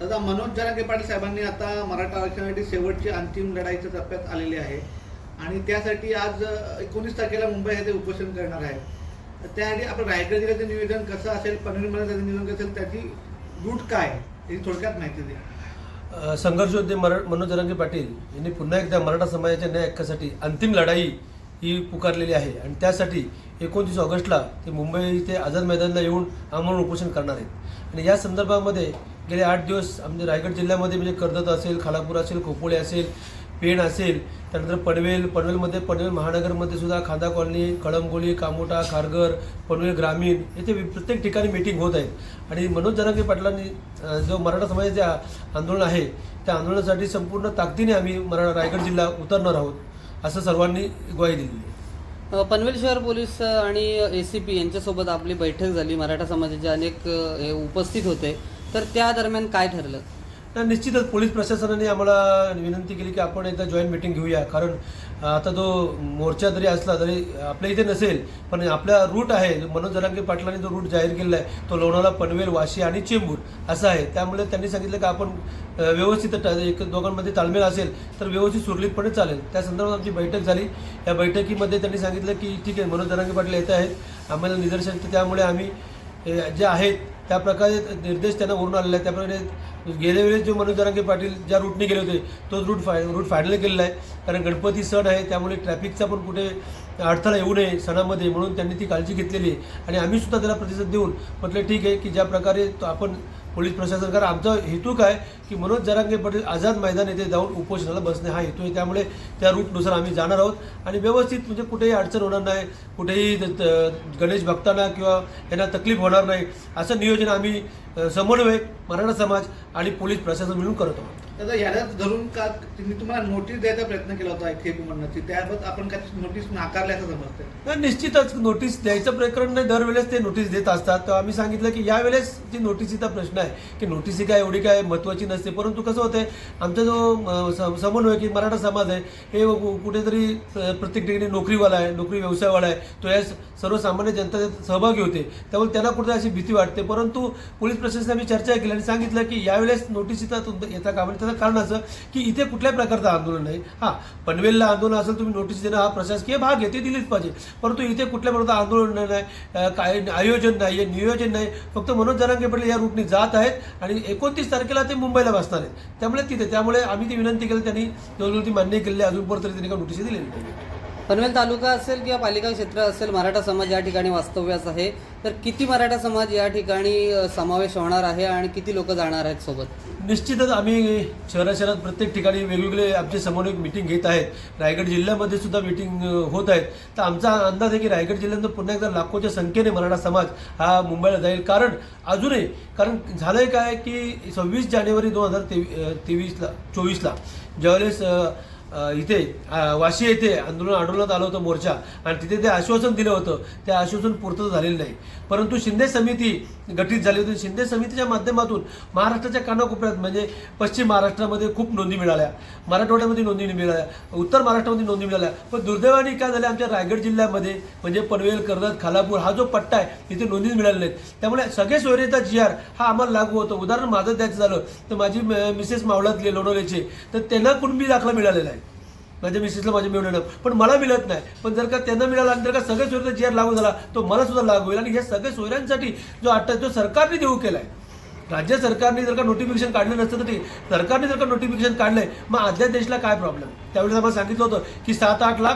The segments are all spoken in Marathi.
दादा मनोज जरांगे पाटील साहेबांनी आता मराठा आरक्षणासाठी शेवटची अंतिम लढाईच्या टप्प्यात आलेली आहे. आणि त्यासाठी आज एकोणीस तारखेला मुंबई येथे उपोषण करणार आहे. तर त्यासाठी आपण रायगड जिल्ह्याचं नियोजन कसं असेल पनवेलमध्ये त्याचं नियोजन कसं असेल त्याची रूट काय याची थोडक्यात माहिती द्या. संघर्ष योद्धे मरा मनोज जरांगे पाटील यांनी पुन्हा एकदा मराठा समाजाच्या न्याय हक्कासाठी अंतिम लढाई ही पुकारलेली आहे. आणि त्यासाठी एकोणतीस ऑगस्टला ते मुंबई इथे आझाद मैदानला येऊन आंदोलन उपोषण करणार आहेत. आणि या संदर्भामध्ये गेले आठ दिवस म्हणजे रायगड जिल्ह्यामध्ये म्हणजे कर्जत असेल खालापूर असेल खोपोळे असेल पेण असेल त्यानंतर पनवेल पनवेलमध्ये पनवेल महानगरमध्ये सुद्धा खांदा कॉलनी कळंबोली कामोटा खारघर पनवेल ग्रामीण येथे प्रत्येक ठिकाणी मीटिंग होत आहेत. आणि मनोज जरांगे पाटलांनी जो मराठा समाजाचे आंदोलन आहे त्या आंदोलनासाठी संपूर्ण ताकदीने आम्ही मराठा रायगड जिल्हा उतरणार आहोत असं सर्वांनी ग्वाही दिली पनवेल शहर पोलीस आणि ए सी पी यांच्यासोबत आपली बैठक झाली. मराठा समाजाचे अनेक हे उपस्थित होते. तर त्या दरम्यान काय ठरलं? तर निश्चितच पोलीस प्रशासनाने आम्हाला विनंती केली की आपण एकदा जॉईंट मिटिंग घेऊया. कारण आता तो मोर्चा जरी असला तरी आपल्या इथे नसेल पण आपला रूट आहे. मनोज जरांगे पाटलांनी जो रूट जाहीर केलेला आहे तो लोणावळा पनवेल वाशी आणि चेंबूर असा आहे. त्यामुळे त्यांनी सांगितलं की आपण व्यवस्थित एक दोघांमध्ये ताळमेळ असेल तर व्यवस्थित सुरळीतपणे चालेल. त्या संदर्भात आमची बैठक झाली. या बैठकीमध्ये त्यांनी सांगितलं की ठीक आहे मनोज जरांगे पाटील येत आहेत. आम्हाला निदर्शन तर त्यामुळे आम्ही जे आहेत त्या प्रकारे निर्देश त्यांना वरून आलेले आहेत. त्याप्रकारे गेल्या वेळेस जो मनोज जरांगे पाटील ज्या रूटने गेले होते तोच रूट फाय रूट फायनल केलेला आहे. कारण गणपती सण आहे त्यामुळे ट्रॅफिकचा पण कुठे अडथळा येऊ नये सणामध्ये म्हणून त्यांनी ती काळजी घेतलेली आहे. आणि आम्ही सुद्धा त्याला प्रतिसाद देऊन म्हटलं ठीक आहे की ज्या प्रकारे तो आपण पोलीस प्रशासन कारण आमचा हेतू काय? की मनोज जरांगे पाटील आझाद मैदान येथे जाऊन उपोषणाला बसणे हा हेतू आहे. त्यामुळे त्या रूटनुसार आम्ही जाणार आहोत. आणि व्यवस्थित म्हणजे कुठेही अडचण होणार नाही. कुठेही त- गणेश भक्तांना किंवा यांना तकलीफ होणार नाही. असं नियोजन आम्ही समन्वय मराठा समाज आणि पोलीस प्रशासन मिळून करत आहोत. दादा ह्याला धरून का त्यांनी तुम्हाला नोटीस द्यायचा प्रयत्न केला होता एक म्हणण्याची त्याबाबत आपण काय नोटीस नाकारल्याचं समजतंय. तर निश्चितच नोटीस द्यायचं प्रकरण नाही. दरवेळेस ते नोटीस देत असतात. तर आम्ही सांगितलं की यावेळेस जी नोटीसीचा प्रश्न आहे की नोटीसी काय एवढी काय महत्त्वाची नसते. परंतु कसं होतंय आमचा जो समन्वय की मराठा समाज आहे हे कुठेतरी प्रत्येक ठिकाणी नोकरीवाला आहे नोकरी व्यवसायवाला आहे तो या सर्वसामान्य जनता सहभागी होते. त्यामुळे त्यांना कुठे अशी भीती वाटते. परंतु पोलीस प्रशासनाने आम्ही चर्चा केली आणि सांगितलं की यावेळेस नोटीसीचा येता कामाने त्याचं कारण असं की इथे कुठल्याही प्रकारचं आंदोलन नाही. हां पनवेलला आंदोलन असेल तुम्ही नोटीस देणं हा प्रशासकीय भाग आहे ते दिलीच पाहिजे. परंतु इथे कुठल्या प्रकारचं आंदोलन नाही काय आयोजन नाही आहे नियोजन नाही. फक्त मनोज जरांगे पाटील या रूटने जात आहेत आणि एकोणतीस तारखेला ते मुंबईला बसणार आहेत. त्यामुळे तिथे त्यामुळे आम्ही ती विनंती केली त्यांनी जवळजवळ ती मान्य केलेली अजूनपर्यंत त्यांनी काही नोटीस दिलेली नाही पनवेल तालुका असेल किंवा पालिका क्षेत्र असेल मराठा समाज या ठिकाणी वास्तव्यास आहे. तर किती मराठा समाज या ठिकाणी समावेश होणार आहे आणि किती लोक जाणार आहेत सोबत? निश्चितच आम्ही शहरा शहरात प्रत्येक ठिकाणी वेगवेगळे आमचे समन्वयक मिटिंग घेत आहेत. रायगड जिल्ह्यामध्ये सुद्धा मिटिंग होत आहेत. तर आमचा अंदाज आहे की रायगड जिल्ह्यात पुन्हा एकदा लाखोच्या संख्येने मराठा समाज हा मुंबईला जाईल. कारण अजूनही कारण झालंय काय की सव्वीस जानेवारी दोन हजार तेवी तेवीसला चोवीसला ज्यावेळेस इथे वाशी येथे आंदोलन आंदोलनात आलं होतं मोर्चा. आणि तिथे ते आश्वासन दिलं होतं. ते आश्वासन पूर्तता झालेलं नाही. परंतु शिंदे समिती गठीत झाली होती. शिंदे समितीच्या माध्यमातून महाराष्ट्राच्या कानाकोपऱ्यात म्हणजे पश्चिम महाराष्ट्रामध्ये खूप नोंदी मिळाल्या. मराठवाड्यामध्ये नोंदी मिळाल्या. उत्तर महाराष्ट्रामध्ये नोंदी मिळाल्या. पण दुर्दैवाने काय झालं? आमच्या रायगड जिल्ह्यामध्ये म्हणजे पनवेल कर्जत खालापूर हा जो पट्टा आहे तिथे नोंदीच मिळाल्या नाहीत. त्यामुळे सगळे सोयरेचा जी आर हा आम्हाला लागू होतो. उदाहरण माझं द्यायचं झालं तर माझी मिसेस मावळातली लोणवलेचे तर त्यांना कुणबी दाखला मिळालेला आहे. माझ्या मिसेसला माझ्या मिळवलेलं. पण मला मिळत नाही. पण जर का त्यांना मिळाला आणि जर का सगळ्या सोयऱ्यांचा जी आर लागू झाला तो मला सुद्धा लागू होईल. आणि ह्या सगळ्या सोयऱ्यांसाठी जो अट्टा जो सरकारने देऊ केलाय राज्य सरकारने जर का नोटिफिकेशन काढलं नसतं तर ते सरकारने जर का नोटिफिकेशन काढलंय मग आदल्या देशला काय प्रॉब्लेम त्यावेळेस आम्हाला सांगितलं होतं की सात आठ लाख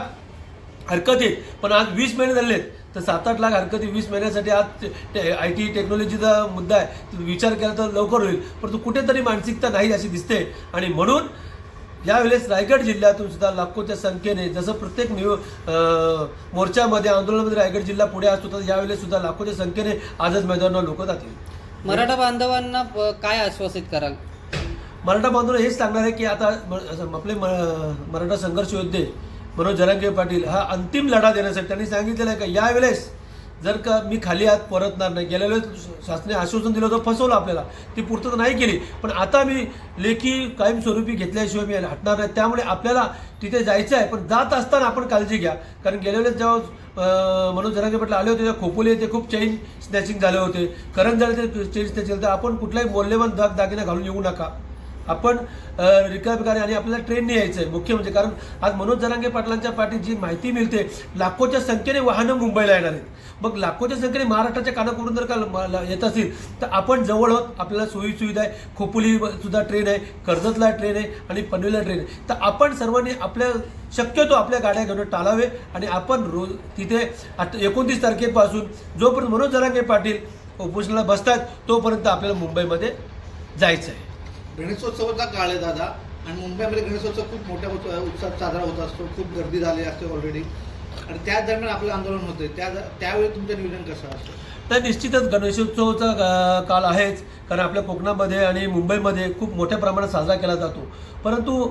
हरकत येत पण आज वीस महिने झालेत. तर सात आठ लाख हरकती वीस महिन्यासाठी आज आय टी टेक्नॉलॉजीचा मुद्दा आहे. विचार केला तर लवकर होईल. परंतु कुठेतरी मानसिकता नाही अशी दिसते. आणि म्हणून यावेळेस रायगड जिल्ह्यातून सुद्धा लाखोच्या संख्येने जसं प्रत्येक निव मोर्चामध्ये आंदोलनामध्ये रायगड जिल्हा पुढे असतो तर यावेळेस सुद्धा लाखोच्या संख्येने आजच मैदानावर लोक जातील. मराठा बांधवांना काय आश्वासित कराल? मराठा बांधव हेच सांगणार आहे की आता आपले मराठा संघर्ष योद्धे मनोज जरांगे पाटील हा अंतिम लढा देण्यासाठी त्यांनी सांगितलेलं आहे का? यावेळेस जर का मी खाली आत परतणार नाही गेल्या वेळेस शासनाने आश्वासन दिलं होतं फसवलं आपल्याला. ती पूर्तता नाही केली. पण आता मी लेखी कायमस्वरूपी घेतल्याशिवाय मी हटणार नाही. त्यामुळे आपल्याला तिथे जायचं आहे. पण जात असताना आपण काळजी घ्या. कारण गेल्या वेळेस जेव्हा मनोज जरांगे पाटील आले होते तेव्हा खोपोली येथे खूप चेन स्नॅचिंग झाले होते. करण झाले ते चेन स्नॅचिंग तर आपण कुठलाही मौल्यवान दाग दागिना घालून येऊ नका. आपण रिकाबिकारी आणि आपल्याला ट्रेनने यायचं आहे मुख्य म्हणजे. कारण आज मनोज जरांगे पाटलांच्या पाठी जी माहिती मिळते लाखोच्या संख्येने वाहनं मुंबईला येणार आहेत. मग लाखोच्या संख्येने महाराष्ट्राच्या कानाकोरून जर का येत असेल तर आपण जवळ आहोत. आपल्याला सोयी सुविधा आहे. खोपोली सुद्धा ट्रेन आहे. कर्जतला ट्रेन आहे. आणि पनवेलला ट्रेन आहे. तर आपण सर्वांनी आपल्या शक्यतो आपल्या गाड्या घेऊन टाळावे. आणि आपण रोज तिथे आता एकोणतीस तारखेपासून जोपर्यंत मनोज जरांगे पाटील उपोषणाला बसतात तोपर्यंत आपल्याला मुंबईमध्ये जायचं आहे. गणेशोत्सवाचा काळ आहे दादा. आणि मुंबईमध्ये गणेशोत्सव खूप मोठ्या उत्सव उत्साहात साजरा होत असतो. खूप गर्दी झाली असते ऑलरेडी आणि त्याच दरम्यान आपलं आंदोलन होते त्या त्यावेळी तुमचं नियोजन कसं असतं? तर निश्चितच गणेशोत्सवचा काल काळ आहेच. कारण आपल्या कोकणामध्ये आणि मुंबईमध्ये खूप मोठ्या प्रमाणात साजरा केला जातो. परंतु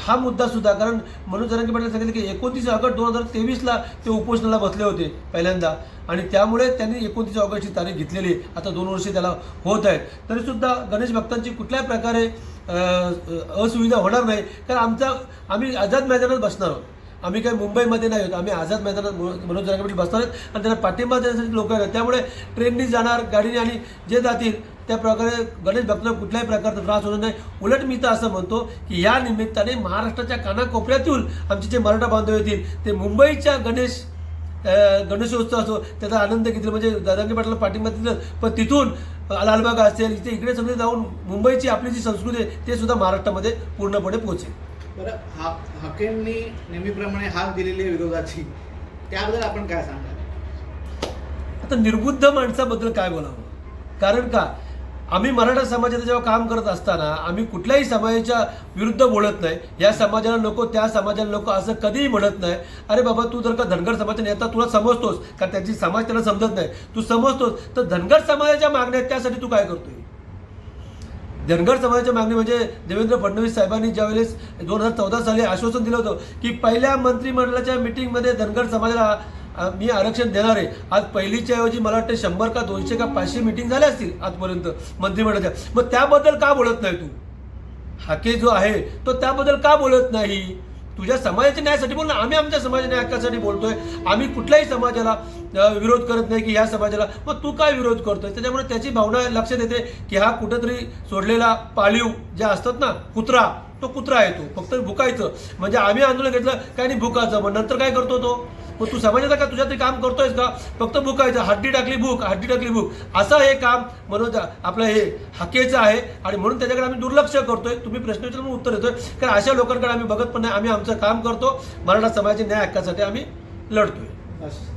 हा मुद्दा सुद्धा कारण मनोज जरांगे पाटील सांगितलं की एकोणतीस ऑगस्ट दोन हजार तेवीसला ते उपोषणाला बसले होते पहिल्यांदा. आणि त्यामुळे त्यांनी एकोणतीस ऑगस्टची तारीख घेतलेली आता दोन वर्षे त्याला होत आहेत. तरीसुद्धा गणेश भक्तांची कुठल्याही प्रकारे असुविधा होणार नाही. कारण आमचा आम्ही आझाद मैदानात बसणार आहोत. आम्ही काही मुंबईमध्ये नाही होत आम्ही आझाद मैदानात मनो- मनोज जरांगे बसणार आहेत आणि त्यांना पाठिंबा देण्यासाठी लोक आहेत. त्यामुळे ट्रेननी जाणार गाडीने आणि जे जातील त्या प्रकारे गणेश भक्तांना कुठल्याही प्रकारचा त्रास होणार नाही. उलट मी तर असं म्हणतो की या निमित्ताने महाराष्ट्राच्या कानाकोपऱ्यातून आमचे जे मराठा बांधव येतील ते मुंबईच्या गणेश गणेशोत्सव असो त्याचा आनंद घेतला. म्हणजे दादांनी पाटला पाठिंबा दिलं पण तिथून लालबाग असेल इथे इकडे सगळे जाऊन मुंबईची आपली जी संस्कृती आहे ते सुद्धा महाराष्ट्रामध्ये पूर्णपणे पोहोचेल. बरं हा हाकेंनी नेहमीप्रमाणे हाक दिलेली आहे विरोधाची. त्याबद्दल आपण काय सांगाल आता निर्बुद्ध माणसाबद्दल काय बोलावं? कारण का आम्ही मराठा समाजाचं जेव्हा काम करत असताना आम्ही कुठल्याही समाजाच्या विरुद्ध बोलत नाही. या समाजाला नको त्या समाजाला नको असं कधीही म्हणत नाही. अरे बाबा तू जर का धनगर समाजाचा नेता तुला समजतोस. का त्याची समाज त्याला समजत नाही? तू समजतोस. तर धनगर समाजाच्या मागण्या त्यासाठी तू काय करतोय? धनगर समाजाच्या मागणी म्हणजे देवेंद्र फडणवीस साहेबांनी ज्यावेळेस दोन हजार चौदा साली आश्वासन दिलं होतं की पहिल्या मंत्रिमंडळाच्या मिटिंगमध्ये धनगर समाजाला मी आरक्षण देणार आहे. आज पहिलीच्या ऐवजी मला वाटतं शंभर का दोनशे का पाचशे मिटिंग झाल्या असतील आजपर्यंत मंत्रिमंडळाच्या. मग त्याबद्दल का बोलत नाही तू? हाके जो आहे तो त्याबद्दल का बोलत नाही? तुझ्या समाजाच्या न्यायासाठी बोल ना. आम्ही आमच्या समाजाच्या न्याय हक्कासाठी बोलतोय. आम्ही कुठल्याही समाजाला विरोध करत नाही की ह्या समाजाला. मग तू काय विरोध करतोय? त्याच्यामुळे त्याची भावना लक्षात येते की हा कुठंतरी सोडलेला पाळीव ज्या असतात ना कुत्रा तो कुत्रा आहे तो. फक्त भुकायचं. म्हणजे आम्ही आंदोलन घेतलं काय नाही भुकायचं. मग नंतर काय करतो तो? मग तू समाजाचा का? तुझ्या तरी काम करतोयस का? फक्त भुकायचं हड्डी टाकली भूक हड्डी टाकली भूक असं हे काम मनोज आपलं हे हकेचं आहे. आणि म्हणून त्याच्याकडे आम्ही दुर्लक्ष करतोय. तुम्ही प्रश्न विचारून उत्तर देतोय. कारण अशा लोकांकडे आम्ही बघत पण नाही. आम्ही आमचं काम करतो. मराठा समाजाच्या न्याय हक्कासाठी आम्ही लढतोय. असं